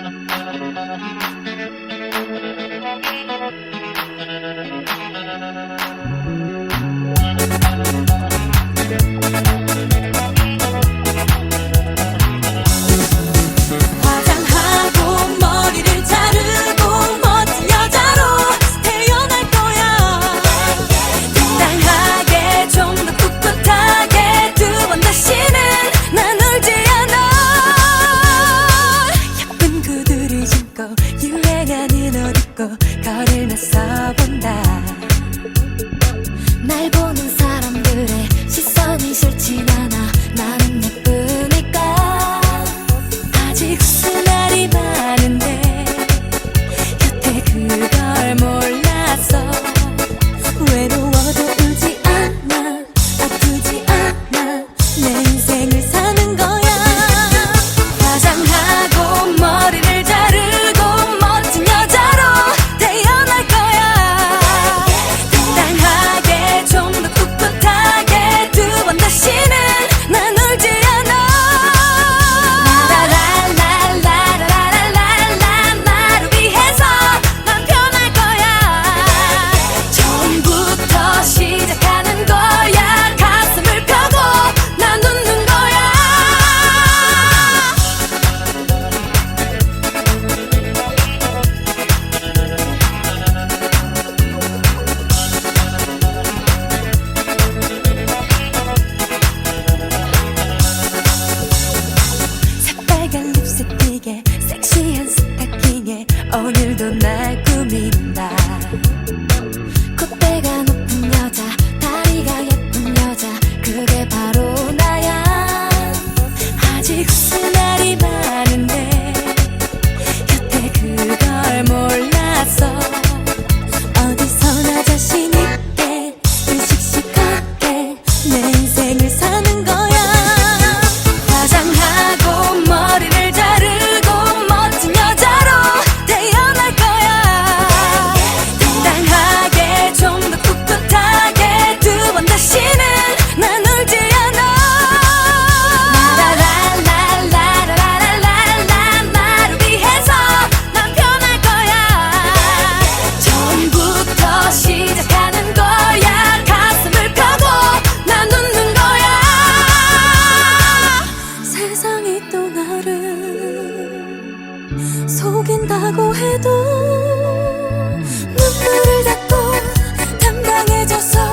Thank you. 걸음에 나서본다. 날 보는 오늘도 나 속인다고 해도 눈물을 닦고 담당해줘서